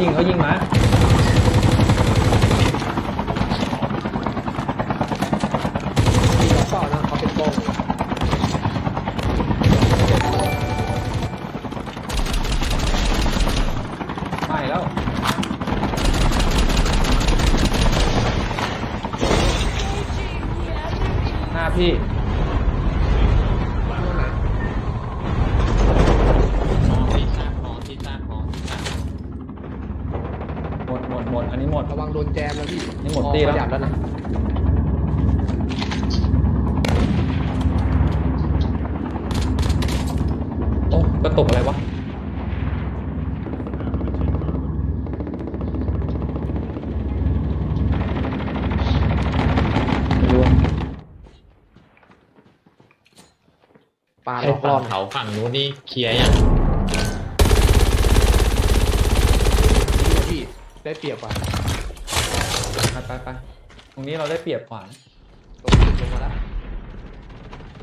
ยิงเขายิงมา มีล็อกเปล่านะเขาเป็นโป้ง ไม่แล้วหน้าพี่ ตรงไหน มองที่ซากมองที่ซากมองที่ซาก หมดหมดหมดอันนี้หมด ระวังโดนแจมแล้วพี่นี่หมดมองตีแล้ว ขยับแล้วนะโอ้กระตุกอะไรวะไม่รู้อะปลาไอ้ล็อกรฝั่องบเขาฝั่งนู้นนี่เคลียร์ยังพี่ได้เปรียบกว่า ไปไปไปตรงนี้เราได้เปรียบกว่านะตรงตึกลงมาแล้ว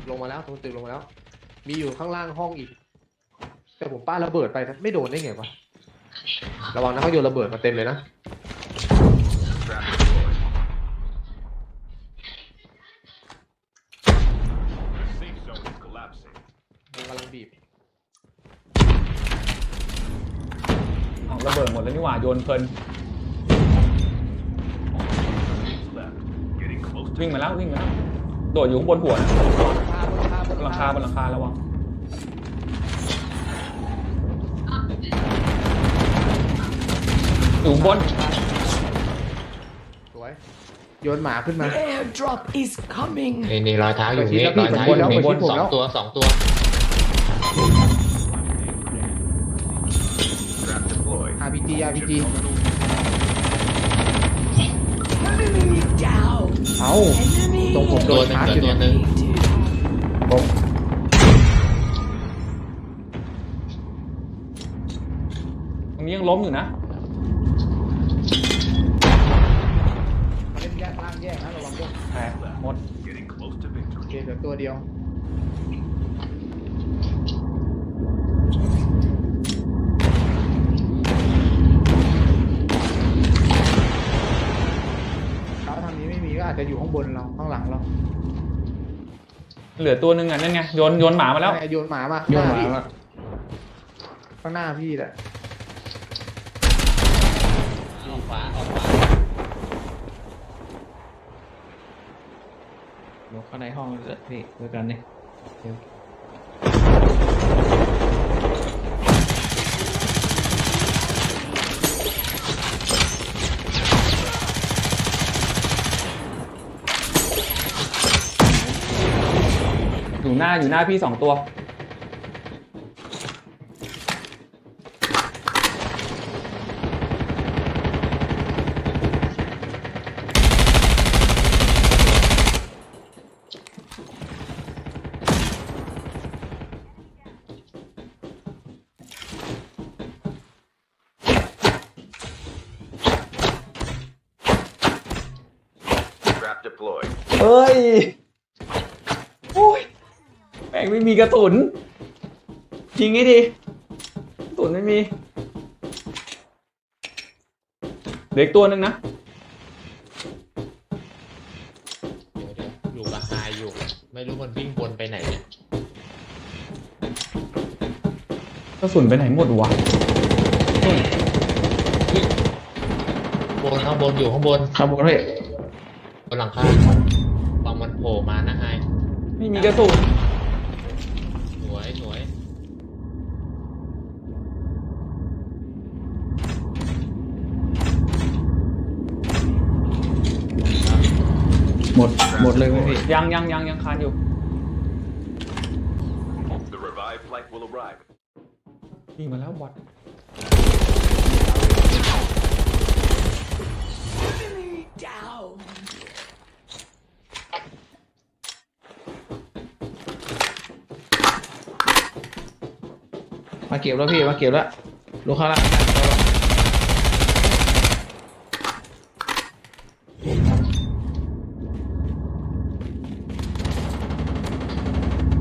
ลงมาแล้วตรงตึกลงมาแล้ว มีอยู่ข้างล่างห้องอีก แต่ผมป้าระเบิดไปนะไม่โดนได้ไงวะ ระวังนะเขาโยนระเบิดมาเต็มเลยนะ Trap deployed. The safe zone is collapsing. มันกำลังบีบ เอาระเบิดหมดแล้วนี่หว่าโยนเพลิน วิ่งมาแล้ววิ่งมาแล้วโดดอยู่ข้างบนหัวนะบนหลังคาบนหลังคาบนหลังคาระวังอยู่ข้างบนสวยโยนหมาขึ้นมา Airdrop is coming. นี่นี่รอยเท้าอยู่นี่ไปรชี้อยแล้วเท้าอยู่ไปนี่ชี้แล้วสองตัวสองตัว Trap deployed. RPG RPG Enemy down. เอ้า Enemy ตรงผมโดตัวนหนึ่งชาร์จเหลืออยู่ตัวเนี่ยหนึ่งโอ้ตรงนี้ยังล้มอยู่นะมาเล่นแยกล่างแยกนะระวังด้วยแตกหมด Getting close to โอ victory. เคเหลือตัวเดียว เขาทางนี้ไม่มีก็อาจจะอยู่ข้างบนเราข้างหลังเราเหลือตัวหนึ่งอะนั่นไงโยนโยนหมามาแล้วใช่โยนหมามาโยนหมาน้พี่มาข้างหน้าพี่แหละออกขวาออกขวาอยู่ข้างในห้องเลยพี่ด้วยกันนี่ อยู่หน้าอยู่หน้าพี่สองตัว Trap deployed. เฮ้ยโอ้ยแม่งไม่มีกระสุนยิงให้ดีกระสุนไม่มีเหลืออีกตัวหนึ่งนะเดี๋ยวเดี๋ยวอยู่กับไฮอยู่ ไม่รู้มันวิ่งวนไปไหนเนี่ยกระสุนไปไหนหมดวะบนข้างบนอยู่ข้างบนข้างบนพี่บนหลังคาฟังมันโผล่มานะไฮไม่มีกระสุน สวยสวย หมด หมดเลยไหมพี่ ยังยังยังยังคานอยู่ The revived flight will arrive. ยิงมาแล้วบอท Enemy down. มาเก็บแล้วพี่ มาเก็บแล้วลูกค้างล่าง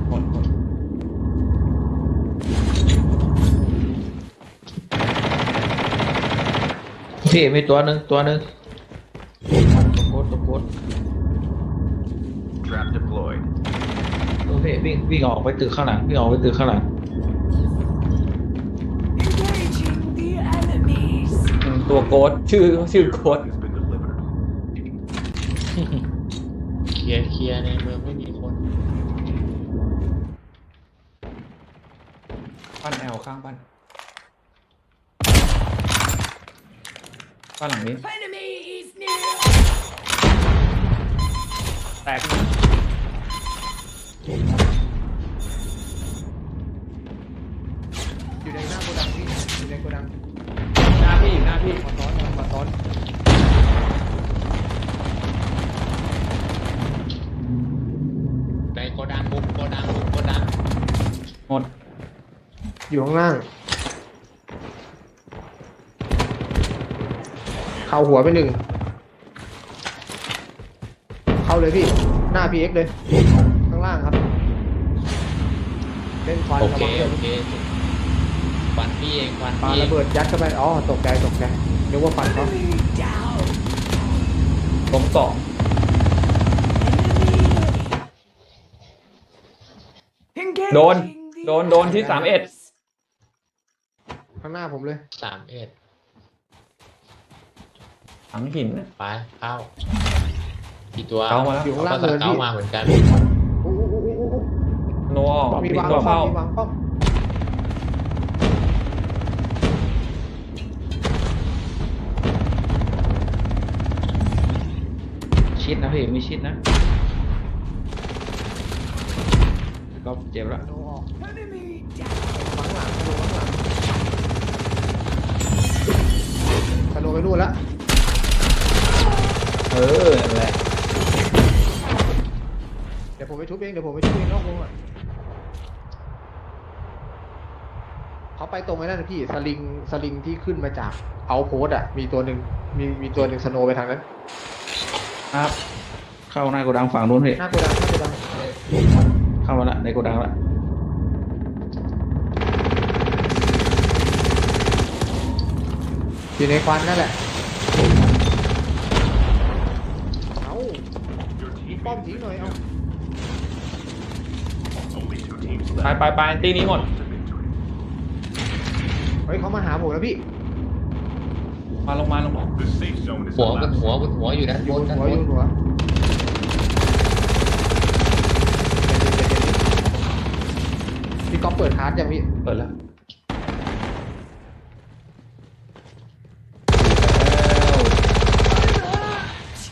หมดหมด พี่มีตัวหนึ่งตัวหนึ่งตัวโคตรตัวโคตร Trap deployed. ตัวพี่วิ่งวิ่งออกไปตึกข้างหลังวิ่งออกไปตึกข้างหลัง Engaging the enemies. อืมตัวโกดชื่อชื่อโกด Has been delivered. เคลียร์เคลียร์ในเมืองไม่มีคนบ้านแอลข้างบ้าน บ้านหลังนี้ Enemy is near. แตกอยู่ในหน้าโกดังพี่อยู่ในโกดังหน้าพี่หน้าพี่มาซ้อนมาซ้อนในโกดังบุกโกดังบุกโกดังหมดอยู่ข้างล่าง เข้าหัวไปหนึ่ง เข้าเลยพี่ หน้าพีเอ็กเลย ข้างล่างครับ เล่นควันโอระเควังด้วยโอเคฟันพี่เองฟันปาพี่เอระงเบิดยัดเข้าไป อ๋อ ตกใจตกใจนึกว่าฟันเขา Enemy down. ล้มสอง Enemy. Engaging โดน the โดน โดนที่สามเอ็ด enemies. ข้างหน้าผมเลย สามเอ็ด หลังหินน่ะไปเข้ากี่ตัวเก้ามาแล้วอยู่ข้างล่างก็เลยเก้าพี่มาเหมือนกันอู้อู้อู้อู้อู้โนออกมีมีวางตัวป้อเข้ามมีวางป้อมชิดนะพี่มีชิดนะก็เจ็บละโนออก Enemy down. ข้างหลังโนข้างหลังสโนไปนู่นละ เออนั่นแหละเดี๋ยวผมไปทุบเองเดี๋ยวผมไปทุบเองนอกวงอะเขาไปตรงไอ้นั่นนะพี่สลิงสลิงที่ขึ้นมาจากเอาโพสอะ มีตัวหนึ่งมีมีตัวหนึ่งสโนไปทางนั้นครับ เข้าหน้าโกดังฝั่งนู้นพี่หน้าโกดังหน้าโกดังเข้ามาละในโกดังละอยู่ในควันนั่นแหละ ทิ้งหน่อยเอา only two teams ไป left. ไปไปตีนี้หมด To victory. เฮ้ยเขามาหาผมแล้วพี่มาลงมาลงมา The safe zone is หัวบน elapsed. หัวบนหัวอยู่ด้านอบยู่บนนด้านหัวบอยู่นบนหัวพี่ก๊อฟเปิดฮาร์ดยังพี่ เปิดแล้ว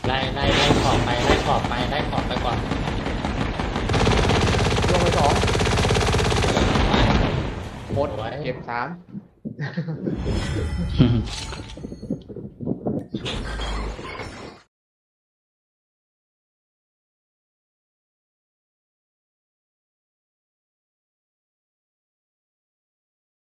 ไล่ไล่ไล่ขอบไปไล่ขอบไปไล่ขอบไปก่อน ลงไปสอง ไป หมดไว้เก็บสาม